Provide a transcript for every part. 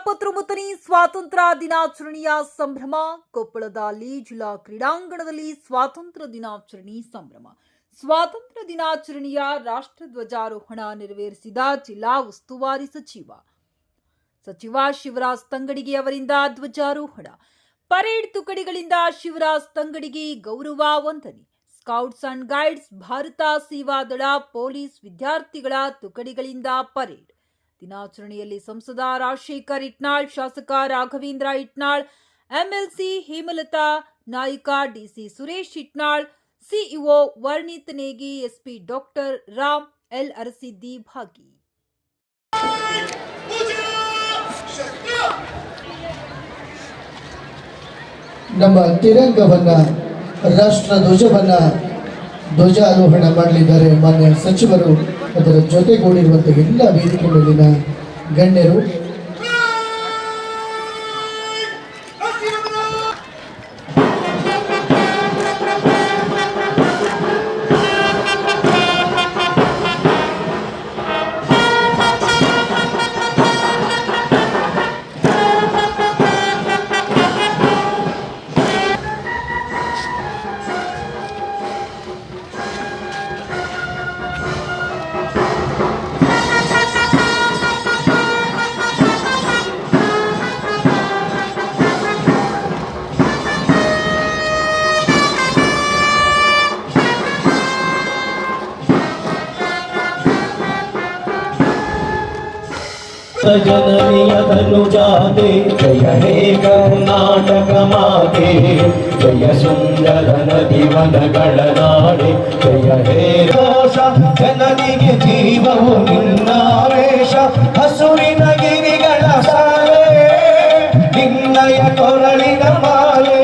ಎಪ್ಪತ್ತೊಂಬತ್ತನೇ ಸ್ವಾತಂತ್ರ್ಯ ದಿನಾಚರಣೆಯ ಸಂಭ್ರಮ ಕೊಪ್ಪಳದಲ್ಲಿ ಜಿಲ್ಲಾ ಕ್ರೀಡಾಂಗಣದಲ್ಲಿ ಸ್ವಾತಂತ್ರ್ಯ ದಿನಾಚರಣೆ ಸಂಭ್ರಮ. ಸ್ವಾತಂತ್ರ್ಯ ದಿನಾಚರಣೆಯ ರಾಷ್ಟ್ರಧ್ವಜಾರೋಹಣ ನೆರವೇರಿಸಿದ ಜಿಲ್ಲಾ ಉಸ್ತುವಾರಿ ಸಚಿವ. ಸಚಿವ ಶಿವರಾಜ್ ತಂಗಡಿಗೆ ಅವರಿಂದ ಧ್ವಜಾರೋಹಣ. ಪರೇಡ್ ತುಕಡಿಗಳಿಂದ ಶಿವರಾಜ್ ತಂಗಡಿಗೆ ಗೌರವ ವಂದನೆ. Scouts and guides Bharat Sevadal police ವಿದ್ಯಾರ್ಥಿಗಳ ತುಕಡಿಗಳಿಂದ ಪರೇಡ್. ದಿನಾಚರಣೆಯಲ್ಲಿ ಸಂಸದ ರಾಜಶೇಖರ್ ಇಟ್ನಾಳ್ ಶಾಸಕ Raghavendra Itnal MLC Hemalatha Naik DC Suresh Itnal CEO Varnit Negi SP doctor Ram L Arasiddi ಭಾಗಿ ನಮ್ಮ ತಿರಂಗವನ್ನ ರಾಷ್ಟ್ರ ಧ್ವಜವನ್ನ ಧ್ವಜಾರೋಹಣ ಮಾಡಲಿದ್ದಾರೆ ಮಾನ್ಯ ಸಚಿವರು ಅದರ ಜೊತೆಗೂಡಿರುವಂಥ ಎಲ್ಲ ವೇದಿಕೆ ಮೇಲಿನ ಗಣ್ಯರು ಜನನಿಯ ಧನುಜಾತೆ ಜಯ ಹೇ ಕರ್ನಾಟಕ ಮಾತೆ ಜಯ ಸುಂದರ ನದಿ ವನಗಳ ನಾಡೆ ಜಯ ಹೇ ರೋಷ ಜನನಿಗೆ ಜೀವವು ನಿನ್ನಾವೇಶ ಹಸುರಿನ ಗಿರಿಗಳ ಸಾಲೆ ನಿನ್ನಯ ಕೊರಳಿನ ಮಾಲೆ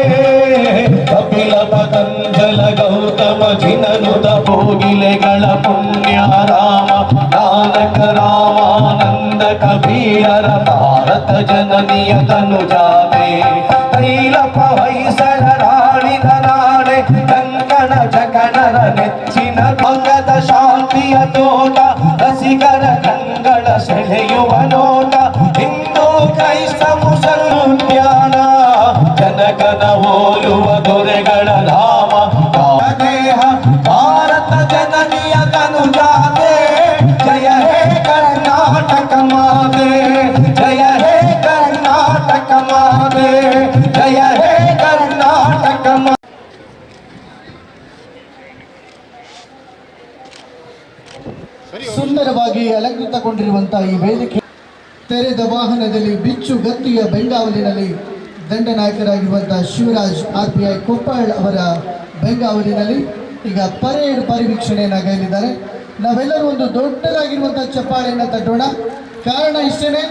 ಕಪಿಲ ಪತಂಜಲ ಗೌತಮ ಜಿನನುದ ಭೋಗಿಲೆಗಳ ಪುಣ್ಯ ರಾಮ ನಾನಕ ರಾಮಾನಂದ ಕಬೀರರ ಭಾರತ ಜನನಿಯ ತನುಜಾತೆ ತೈಲಪ ಹೊಯ್ಸಳ ರಾಣಿನ ನಾಡೆ ಕಂಕಣ ಜಗಣರ ನೆಚ್ಚಿನ ಭಂಗದ ಶಾಂತಿಯ ತೋಟ ಸುಂದರವಾಗಿ ಅಲಂಕೃತಗೊಂಡಿರುವಂತಹ ಈ ವೇದಿಕೆ. ತೆರೆದ ವಾಹನದಲ್ಲಿ ಬಿಚ್ಚು ಗತ್ತಿಯ ಬೆಂಗಾವಲಿನಲ್ಲಿ ದಂಡನಾಯಕರಾಗಿರುವಂತಹ Shivraj R P I Koppal ಅವರ ಬೆಂಗಾವಲಿನಲ್ಲಿ ಈಗ ಪರೇಡ್ ಪರಿವೀಕ್ಷಣೆಯನ್ನು ಕೈಲಿದ್ದಾರೆ. ನಾವೆಲ್ಲರೂ ಒಂದು ದೊಡ್ಡದಾಗಿರುವಂತಹ ಚಪ್ಪಾಳೆಯನ್ನು ತಟ್ಟೋಣ. ಕಾರಣ ಇಷ್ಟೇ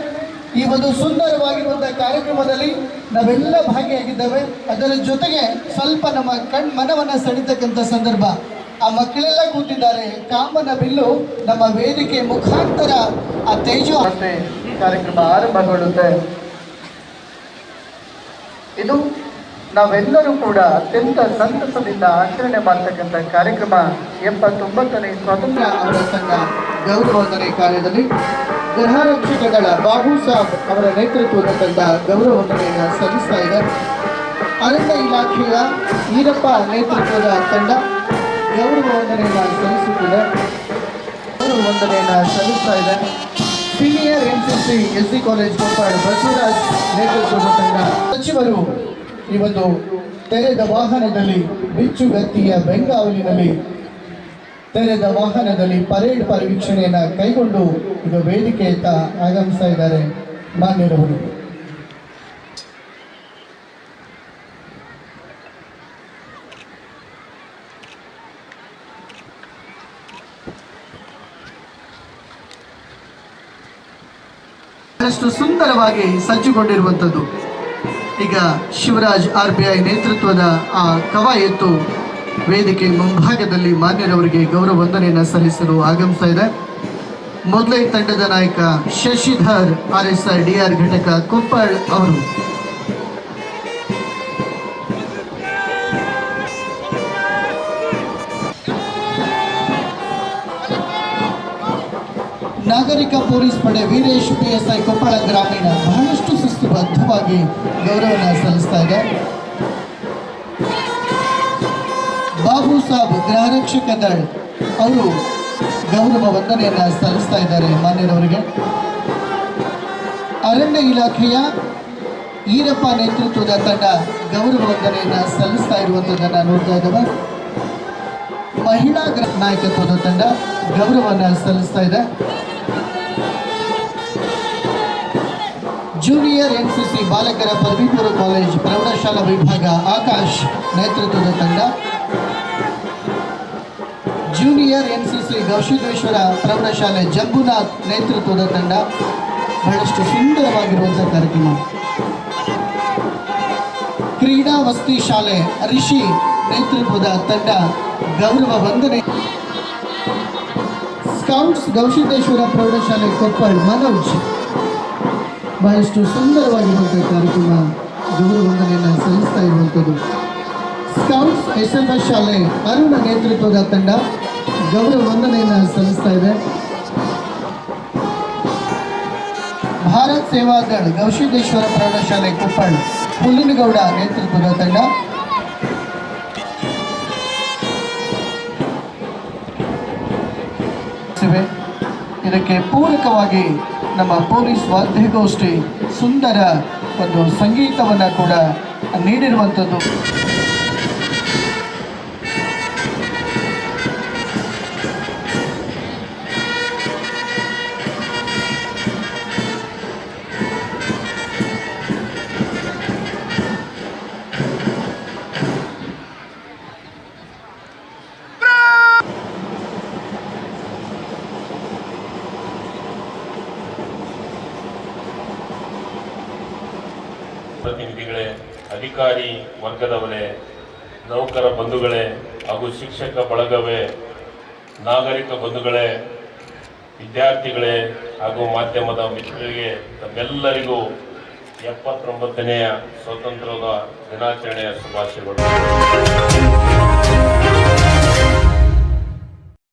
ಈ ಒಂದು ಸುಂದರವಾಗಿರುವಂತಹ ಕಾರ್ಯಕ್ರಮದಲ್ಲಿ ನಾವೆಲ್ಲ ಭಾಗಿಯಾಗಿದ್ದೇವೆ. ಅದರ ಜೊತೆಗೆ ಸ್ವಲ್ಪ ನಮ್ಮ ಕಣ್ ಮನವನ್ನ ಸೆಳಿತಕ್ಕಂಥ ಸಂದರ್ಭ ಆ ಮಕ್ಕಳೆಲ್ಲ ಕೂತಿದ್ದಾರೆ. ಕಾಮನ ಬಿಲ್ಲು ನಮ್ಮ ವೇದಿಕೆ ಮುಖಾಂತರ ಆ ತೇಜು ಕಾರ್ಯಕ್ರಮ ಆರಂಭಗೊಳ್ಳುತ್ತೆ. ಇದು ನಾವೆಲ್ಲರೂ ಕೂಡ ಅತ್ಯಂತ ಸಂತಸದಿಂದ ಆಚರಣೆ ಮಾಡ್ತಕ್ಕಂಥ ಕಾರ್ಯಕ್ರಮ. ಎಪ್ಪತ್ತೊಂಬತ್ತನೇ ಸ್ವಾತಂತ್ರ್ಯ ಅವರ ಸಂಘ ಗೌರವವಂದನೆ ಕಾರ್ಯದಲ್ಲಿ ಗೃಹರಕ್ಷಕ ದಳ ಬಾಬು ಸಾಬ್ ಅವರ ನೇತೃತ್ವದ ತಂಡ ಗೌರವವಂದನೆಯನ್ನು ಸಲ್ಲಿಸ್ತಾ ಇದೆ ಅರಣ್ಯ ಇಲಾಖೆಯ ಈರಪ್ಪ ನೇತೃತ್ವದ ತಂಡ ಗೌರವ ವಂದನೆಯನ್ನು ಸಲ್ಲಿಸುತ್ತಿದೆ ಗೌರವ ವಂದನೆಯನ್ನು ಸಲ್ಲಿಸ್ತಾ ಇದೆ. Senior N C C S C college Koppal Basavaraj ನೇತೃತ್ವದ ತಂಡ. ಸಚಿವರು ಇವತ್ತು ತೆರೆದ ವಾಹನದಲ್ಲಿ ಬಿಚ್ಚುಗತ್ತಿಯ ಬೆಂಗಾವಲಿನಲ್ಲಿ ತೆರೆದ ವಾಹನದಲ್ಲಿ ಪರೇಡ್ ಪರಿವೀಕ್ಷಣೆಯನ್ನು ಕೈಗೊಂಡು ಇದು ವೇದಿಕೆಯತ್ತ ಆಗಮಿಸ್ತಾ ಇದ್ದಾರೆ. ಮಾನ್ಯರವರು. ಬಹಳಷ್ಟು ಸುಂದರವಾಗಿ ಸಜ್ಜುಗೊಂಡಿರುವಂಥದ್ದು. ಈಗ ಶಿವರಾಜ್ ಆರ್ ಬಿ ಐ ನೇತೃತ್ವದ ಆ ಕವಾಯತ್ತು ವೇದಿಕೆ ಮುಂಭಾಗದಲ್ಲಿ ಮಾನ್ಯರವರಿಗೆ ಗೌರವ ವಂದನೆಯನ್ನು ಸಲ್ಲಿಸಲು ಆಗಮಿಸ್ತಾ ಇದೆ. ಮೊದಲೇ ತಂಡದ ನಾಯಕ Shashidhar, R S I, D R ಘಟಕ ಕೊಪ್ಪಳ್ ಅವರು. ನಾಗರಿಕ ಪೊಲೀಸ್ ಪಡೆ Veeresh P S I Koppal ಗ್ರಾಮೀಣ ಬಹಳಷ್ಟು ಶಿಸ್ತುಬದ್ಧವಾಗಿ ಗೌರವನ ಸಲ್ಲಿಸ್ತಾ ಇದೆ. ಬಾಬು ಸಾಬ್ ಗೃಹರಕ್ಷಕ ದಳ್ ಅವರು ಗೌರವ ವಂದನೆಯನ್ನು ಸಲ್ಲಿಸ್ತಾ ಇದ್ದಾರೆ ಮಾನ್ಯರವರಿಗೆ. ಅರಣ್ಯ ಇಲಾಖೆಯ ಈರಪ್ಪ ನೇತೃತ್ವದ ತಂಡ ಗೌರವ ವಂದನೆಯನ್ನು ಸಲ್ಲಿಸ್ತಾ ಇರುವಂಥದ್ದನ್ನು ನೋಡ್ತಾ ಇದ್ದಾವೆ. ಮಹಿಳಾ ನಾಯಕತ್ವದ ತಂಡ ಗೌರವವನ್ನು ಸಲ್ಲಿಸ್ತಾ ಇದೆ. ಜೂನಿಯರ್ ಎನ್ಸಿಸಿ ಬಾಲಕರ ಪದವಿ ಪೂರ್ವ ಕಾಲೇಜ್ ಪ್ರೌಢಶಾಲಾ ವಿಭಾಗ ಆಕಾಶ್ ನೇತೃತ್ವದ ತಂಡ. ಜೂನಿಯರ್ ಎನ್ಸಿಸಿ ಗೌಶಿದೇಶ್ವರ ಪ್ರೌಢಶಾಲೆ ಜಂಬುನಾಥ್ ನೇತೃತ್ವದ ತಂಡ. ಬಹಳಷ್ಟು ಸುಂದರವಾಗಿರುವಂಥ ಕಾರ್ಯಕ್ರಮ. ಕ್ರೀಡಾ ವಸತಿ ಶಾಲೆ ರಿಷಿ ನೇತೃತ್ವದ ತಂಡ ಗೌರವ ವಂದನೆ. ಸ್ಕೌಟ್ಸ್ ಗೌಶಿದೇಶ್ವರ ಪ್ರೌಢಶಾಲೆ ಕೊಪ್ಪಳ್ ಮನೋಜ್ ಬಹಳಷ್ಟು ಸುಂದರವಾಗಿರುವಂಥ ಕಾರ್ಯಕ್ರಮ ಗೌರವ ವಂದನೆಯನ್ನು ಸಲ್ಲಿಸ್ತಾ ಇರುವಂಥದ್ದು. ಸ್ಕೌಟ್ಸ್ ಎಸ್ ಎಫ್ ಎಸ್ ಶಾಲೆ ಅರುಣ ನೇತೃತ್ವದ ತಂಡ ಗೌರವ ವಂದನೆಯನ್ನು ಸಲ್ಲಿಸ್ತಾ ಇದೆ. ಭಾರತ್ ಸೇವಾದಳ್ ಗೌಶಿದೇಶ್ವರ ಪ್ರೌಢಶಾಲೆ ಕೊಪ್ಪಳ್, ಹುಲ್ಲಿನಗೌಡ ನೇತೃತ್ವದ ತಂಡ ಇದಕ್ಕೆ ಪೂರಕವಾಗಿ ನಮ್ಮ ಪೊಲೀಸ್ ವಾದ್ಯಗೋಷ್ಠಿ ಸುಂದರ ಒಂದು ಸಂಗೀತವನ್ನು ಕೂಡ ನೀಡಿರುವಂಥದ್ದು ಪ್ರತಿನಿಧಿಗಳೇ, ಅಧಿಕಾರಿ ವರ್ಗದವರೇ, ನೌಕರ ಬಂಧುಗಳೇ ಹಾಗೂ ಶಿಕ್ಷಕ ಬಳಗವೇ, ನಾಗರಿಕ ಬಂಧುಗಳೇ, ವಿದ್ಯಾರ್ಥಿಗಳೇ ಹಾಗೂ ಮಾಧ್ಯಮದ ಮಿತ್ರರಿಗೆ ತಮ್ಮೆಲ್ಲರಿಗೂ ಎಪ್ಪತ್ತೊಂಬತ್ತನೆಯ ಸ್ವಾತಂತ್ರ್ಯದ ದಿನಾಚರಣೆಯ ಶುಭಾಶಯಗಳು.